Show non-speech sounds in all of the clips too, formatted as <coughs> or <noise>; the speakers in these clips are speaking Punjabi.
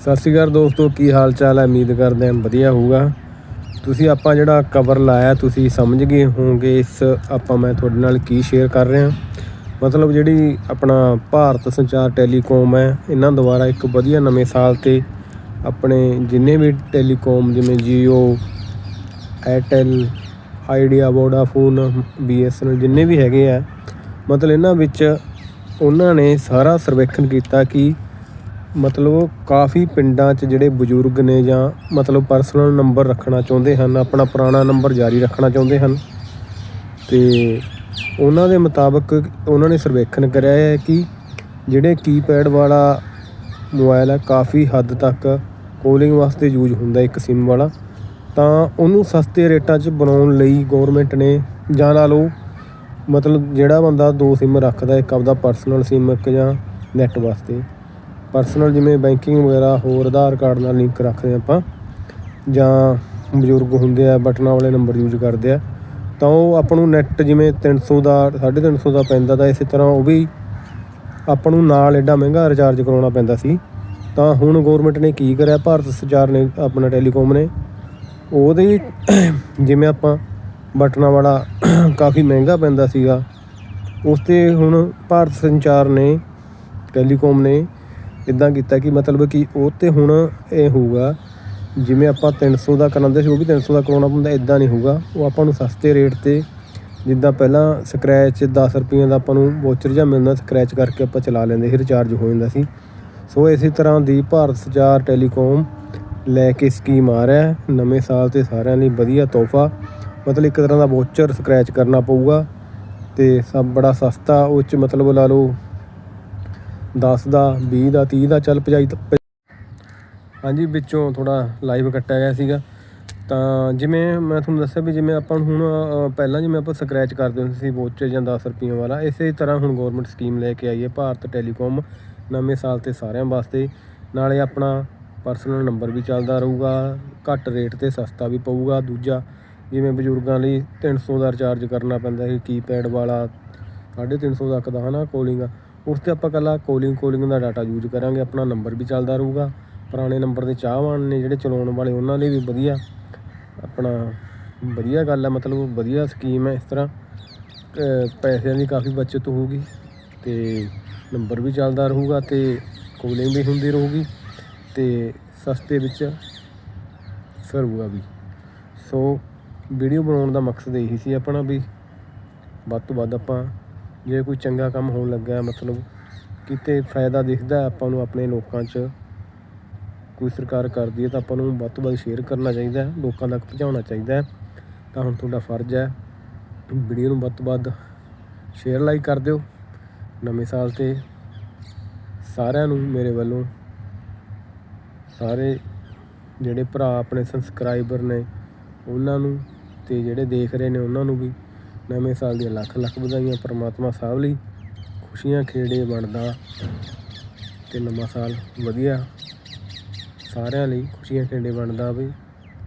ਸਤਿ ਸ਼੍ਰੀ ਅਕਾਲ ਦੋਸਤੋ, ਕੀ ਹਾਲ ਚਾਲ ਹੈ? ਉਮੀਦ ਕਰਦੇ ਹਾਂ ਵਧੀਆ ਹੋਊਗਾ। ਤੁਸੀਂ ਆਪਾਂ ਜਿਹੜਾ ਕਵਰ ਲਾਇਆ, ਤੁਸੀਂ ਸਮਝ ਗਏ ਹੋਵੋਗੇ ਇਸ ਆਪਾਂ ਮੈਂ ਤੁਹਾਡੇ ਨਾਲ ਕੀ ਸ਼ੇਅਰ ਕਰ ਰਿਹਾ। ਮਤਲਬ ਜਿਹੜੀ ਆਪਣਾ ਭਾਰਤ ਸੰਚਾਰ ਟੈਲੀਕਾਮ ਹੈ, ਇਹਨਾਂ ਦੁਆਰਾ ਇੱਕ ਵਧੀਆ ਨਵੇਂ ਸਾਲ ਤੇ ਆਪਣੇ ਜਿੰਨੇ ਵੀ ਟੈਲੀਕਾਮ, ਜਿਵੇਂ Jio Airtel Idea Vodafone BSNL ਜਿੰਨੇ ਵੀ ਹੈਗੇ ਆ, ਮਤਲਬ ਇਹਨਾਂ ਵਿੱਚ ਉਹਨਾਂ ਨੇ ਸਾਰਾ ਸਰਵੇਖਣ ਕੀਤਾ ਕਿ ਮਤਲਬ ਕਾਫੀ ਪਿੰਡਾਂ 'ਚ ਜਿਹੜੇ ਬਜ਼ੁਰਗ ਨੇ ਜਾਂ ਮਤਲਬ ਪਰਸਨਲ ਨੰਬਰ ਰੱਖਣਾ ਚਾਹੁੰਦੇ ਹਨ, ਆਪਣਾ ਪੁਰਾਣਾ ਨੰਬਰ ਜਾਰੀ ਰੱਖਣਾ ਚਾਹੁੰਦੇ ਹਨ। ਤੇ ਉਹਨਾਂ ਦੇ ਮੁਤਾਬਕ ਉਹਨਾਂ ਨੇ ਸਰਵੇਖਣ ਕਰਿਆ ਹੈ ਕਿ ਜਿਹੜੇ ਕੀਪੈਡ ਵਾਲਾ ਮੋਬਾਈਲ ਹੈ ਕਾਫੀ ਹੱਦ ਤੱਕ ਕੋਲਿੰਗ ਵਾਸਤੇ ਯੂਜ਼ ਹੁੰਦਾ ਇੱਕ SIM ਵਾਲਾ। ਤਾਂ ਉਹਨੂੰ ਸਸਤੇ ਰੇਟਾਂ 'ਚ ਬਣਾਉਣ ਲਈ ਗਵਰਨਮੈਂਟ ਨੇ ਜਾਂ ਲਾ ਲਓ ਮਤਲਬ ਜਿਹੜਾ ਬੰਦਾ ਦੋ SIM ਰੱਖਦਾ, ਇੱਕ ਆਪਦਾ ਪਰਸਨਲ SIM, ਇੱਕ ਜਾਂ ਨੈਟ ਵਾਸਤੇ। ਪਰਸਨਲ ਜਿਵੇਂ ਬੈਂਕਿੰਗ ਵਗੈਰਾ ਹੋਰ ਆਧਾਰ ਕਾਰਡ ਨਾਲ ਲਿੰਕ ਰੱਖਦੇ ਆਪਾਂ, ਜਾਂ ਬਜ਼ੁਰਗ ਹੁੰਦੇ ਆ, ਬਟਨਾਂ ਵਾਲੇ ਨੰਬਰ ਯੂਜ਼ ਕਰਦੇ ਆ, ਤਾਂ ਉਹ ਆਪਾਂ ਨੂੰ ਨੈਟ ਜਿਵੇਂ 300 ਦਾ 350 ਦਾ ਪੈਂਦਾ ਤਾਂ ਇਸੇ ਤਰ੍ਹਾਂ ਉਹ ਵੀ ਆਪਾਂ ਨੂੰ ਨਾਲ ਐਡਾ ਮਹਿੰਗਾ ਰਿਚਾਰਜ ਕਰਾਉਣਾ ਪੈਂਦਾ ਸੀ। ਤਾਂ ਹੁਣ ਗਵਰਨਮੈਂਟ ਨੇ ਕੀ ਕਰਿਆ, ਭਾਰਤ ਸੰਚਾਰ ਨੇ ਆਪਣਾ ਟੈਲੀਕਾਮ ਨੇ, ਉਹਦੇ <coughs> ਜਿਵੇਂ ਆਪਾਂ ਬਟਨਾਂ ਵਾਲਾ <coughs> ਕਾਫੀ ਮਹਿੰਗਾ ਪੈਂਦਾ ਸੀਗਾ ਉਸ ਤੇ ਹੁਣ ਭਾਰਤ ਸੰਚਾਰ ਨੇ ਟੈਲੀਕਾਮ ਨੇ ਇਦਾਂ ਕੀਤਾ ਕਿ ਮਤਲਬ ਕਿ ਉਹ ਤੇ ਹੁਣ ਇਹ ਹੋਊਗਾ, ਜਿਵੇਂ ਆਪਾਂ 300 ਦਾ ਕਰਾਉਂਦੇ ਸੀ, ਉਹ ਵੀ 300 ਦਾ ਕਰਾਉਣਾ ਪੈਂਦਾ ਇਦਾਂ ਨਹੀਂ ਹੋਊਗਾ। ਉਹ ਆਪਾਂ ਨੂੰ ਸਸਤੇ ਰੇਟ ਤੇ ਜਿੱਦਾਂ ਪਹਿਲਾਂ ਸਕ੍ਰੈਚ 10 ਰੁਪਈਆਂ ਦਾ ਆਪਾਂ ਨੂੰ ਵੋਚਰ ਜਾਂ ਮਿਲਦਾ ਸਕ੍ਰੈਚ ਕਰਕੇ ਆਪਾਂ ਚਲਾ ਲੈਂਦੇ ਸੀ ਰਿਚਾਰਜ ਹੋ ਜਾਂਦਾ ਸੀ। ਸੋ ਇਸੇ ਤਰ੍ਹਾਂ ਦੀ ਭਾਰਤ ਸੰਚਾਰ ਟੈਲੀਕਾਮ ਲੈ ਕੇ ਸਕੀਮ ਆ ਰਿਹਾ ਹੈ, ਨਵੇਂ ਸਾਲ ਤੇ ਸਾਰਿਆਂ ਲਈ ਵਧੀਆ ਤੋਹਫਾ। ਮਤਲਬ ਇੱਕ ਤਰ੍ਹਾਂ ਦਾ ਵੋਚਰ ਸਕ੍ਰੈਚ ਕਰਨਾ ਪਊਗਾ ਤੇ ਸਭ ਬੜਾ ਸਸਤਾ ਉਹ 'ਚ ਮਤਲਬ ਲਾ ਲਓ 10 ਦਾ 20 ਦਾ 30 ਦਾ, ਚੱਲ ਪਜਾਈ ਹਾਂਜੀ, ਵਿੱਚੋਂ ਥੋੜਾ ਲਾਈਵ ਕੱਟਿਆ ਗਿਆ ਸੀਗਾ। ਤਾਂ ਜਿਵੇਂ ਮੈਂ ਤੁਹਾਨੂੰ ਦੱਸਿਆ ਵੀ ਜਿਵੇਂ ਆਪਾਂ ਹੁਣ ਪਹਿਲਾਂ ਜਿਵੇਂ ਆਪਾਂ ਸਕ੍ਰੈਚ ਕਰਦੇ ਹੁੰਦੇ ਸੀ ਵੋਚਰ ਜਾਂ 10 ਰੁਪਈਆਂ ਵਾਲਾ, ਇਸੇ ਤਰ੍ਹਾਂ ਹੁਣ ਗਵਰਨਮੈਂਟ ਸਕੀਮ ਲੈ ਕੇ ਆਈ ਹੈ ਭਾਰਤ ਟੈਲੀਕਾਮ ਨਵੇਂ ਸਾਲ ਤੇ ਸਾਰਿਆਂ ਵਾਸਤੇ। ਨਾਲੇ ਆਪਣਾ ਪਰਸਨਲ ਨੰਬਰ ਵੀ ਚੱਲਦਾ ਰਹੂਗਾ, ਘੱਟ ਰੇਟ ਤੇ ਸਸਤਾ ਵੀ ਪਊਗਾ। ਦੂਜਾ, ਜਿਵੇਂ ਬਜ਼ੁਰਗਾਂ ਲਈ 300 ਦਾ ਰਿਚਾਰਜ ਕਰਨਾ ਪੈਂਦਾ ਸੀ ਕੀਪੈਡ ਵਾਲਾ 350 ਤੱਕ ਦਾ ਹਨਾ ਕੋਲਿੰਗ ਉਸ ਤੇ ਆਪਾਂ ਕੱਲਾ ਕੋਲਿੰਗ ਕੋਲਿੰਗ ਦਾ ਡਾਟਾ ਯੂਜ਼ ਕਰਾਂਗੇ, ਆਪਣਾ ਨੰਬਰ ਵੀ ਚੱਲਦਾ ਰਹੂਗਾ। ਪੁਰਾਣੇ ਨੰਬਰ ਦੇ ਚਾਹਵਾਨ ਨੇ ਜਿਹੜੇ ਚਲਾਉਣ ਵਾਲੇ, ਉਹਨਾਂ ਲਈ ਵੀ ਵਧੀਆ। ਆਪਣਾ ਵਧੀਆ ਗੱਲ ਹੈ, ਮਤਲਬ ਵਧੀਆ ਸਕੀਮ ਹੈ ਇਸ ਤਰ੍ਹਾਂ। ਪੈਸਿਆਂ ਦੀ ਕਾਫੀ ਬਚਤ ਹੋਊਗੀ ਤੇ ਨੰਬਰ ਵੀ ਚੱਲਦਾ ਰਹੂਗਾ ਤੇ ਕੋਲਿੰਗ ਵੀ ਹੁੰਦੀ ਰਹੂਗੀ ਤੇ ਸਸਤੇ ਵਿੱਚ ਸਰੂਗਾ ਵੀ। ਸੋ ਵੀਡੀਓ ਬਣਾਉਣ ਦਾ ਮਕਸਦ ਇਹੀ ਸੀ ਆਪਣਾ ਵੀ। ਵੱਧ ਤੋਂ ਵੱਧ ਆਪਾਂ ਜੇ ਕੋਈ ਚੰਗਾ ਕੰਮ ਹੋਣ ਲੱਗਾ, ਮਤਲਬ ਕਿਤੇ ਫਾਇਦਾ ਦਿਖਦਾ ਆਪਾਂ ਨੂੰ ਆਪਣੇ ਲੋਕਾਂ 'ਚ, ਕੋਈ ਸਰਕਾਰ ਕਰਦੀ ਹੈ ਤਾਂ ਆਪਾਂ ਨੂੰ ਵੱਧ ਤੋਂ ਵੱਧ ਸ਼ੇਅਰ ਕਰਨਾ ਚਾਹੀਦਾ ਹੈ, ਲੋਕਾਂ ਤੱਕ ਪਹੁੰਚਾਉਣਾ ਚਾਹੀਦਾ ਹੈ, ਤਾਂ ਹੁਣ ਤੁਹਾਡਾ ਫਰਜ਼ ਹੈ, ਵੀਡੀਓ ਨੂੰ ਵੱਧ ਤੋਂ ਵੱਧ ਸ਼ੇਅਰ ਲਾਈਕ ਕਰ ਦਿਓ, ਨਵੇਂ ਸਾਲ ਤੇ ਸਾਰਿਆਂ ਨੂੰ ਮੇਰੇ ਵੱਲੋਂ, ਸਾਰੇ ਜਿਹੜੇ ਭਰਾ, ਆਪਣੇ ਸਬਸਕ੍ਰਾਈਬਰ ਨੇ, ਉਹਨਾਂ ਨੂੰ ਤੇ ਜਿਹੜੇ ਦੇਖ ਰਹੇ ਨੇ ਉਹਨਾਂ ਨੂੰ ਵੀ ਨਵੇਂ ਸਾਲ ਦੀਆਂ ਲੱਖ ਲੱਖ ਵਧਾਈਆਂ ਪਰਮਾਤਮਾ ਸਾਹਿਬ ਲਈ। ਖੁਸ਼ੀਆਂ ਖੇੜੇ ਬਣਦਾ। ਤੇ ਨਵਾਂ ਸਾਲ ਵਧੀਆ। ਸਾਰਿਆਂ ਲਈ ਖੁਸ਼ੀਆਂ ਖੇੜੇ ਬਣਦਾ ਵੀ।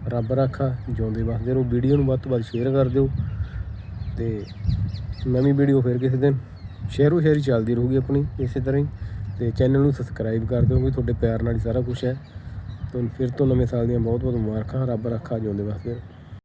ਰੱਬ ਰੱਖਾ ਜਿਉਂਦੇ ਵਸਦੇ ਰਹੋ। ਵੀਡੀਓ ਨੂੰ ਵੱਧ ਤੋਂ ਵੱਧ ਸ਼ੇਅਰ ਕਰ ਦਿਓ। ਤੇ ਨਵੀਂ ਵੀਡੀਓ ਫਿਰ ਕਿਸੇ ਦਿਨ। ਸ਼ੇਅਰੋ ਸ਼ੇਅਰੀ ਚੱਲਦੀ ਰਹੂਗੀ ਆਪਣੀ, ਇਸੇ ਤਰ੍ਹਾਂ ਹੀ। ਤੇ ਚੈਨਲ ਨੂੰ ਸਬਸਕ੍ਰਾਈਬ ਕਰ ਦਿਓ ਵੀ ਤੁਹਾਡੇ ਪਿਆਰ ਨਾਲ ਹੀ ਸਾਰਾ ਕੁਝ ਹੈ। ਤੁਹਾਨੂੰ ਫਿਰ ਤੋਂ ਨਵੇਂ ਸਾਲ ਦੀਆਂ ਬਹੁਤ ਬਹੁਤ ਮੁਬਾਰਕਾਂ। ਰੱਬ ਰੱਖਾ ਜਿਉਂਦੇ ਵਸਦੇ ਰਹੋ।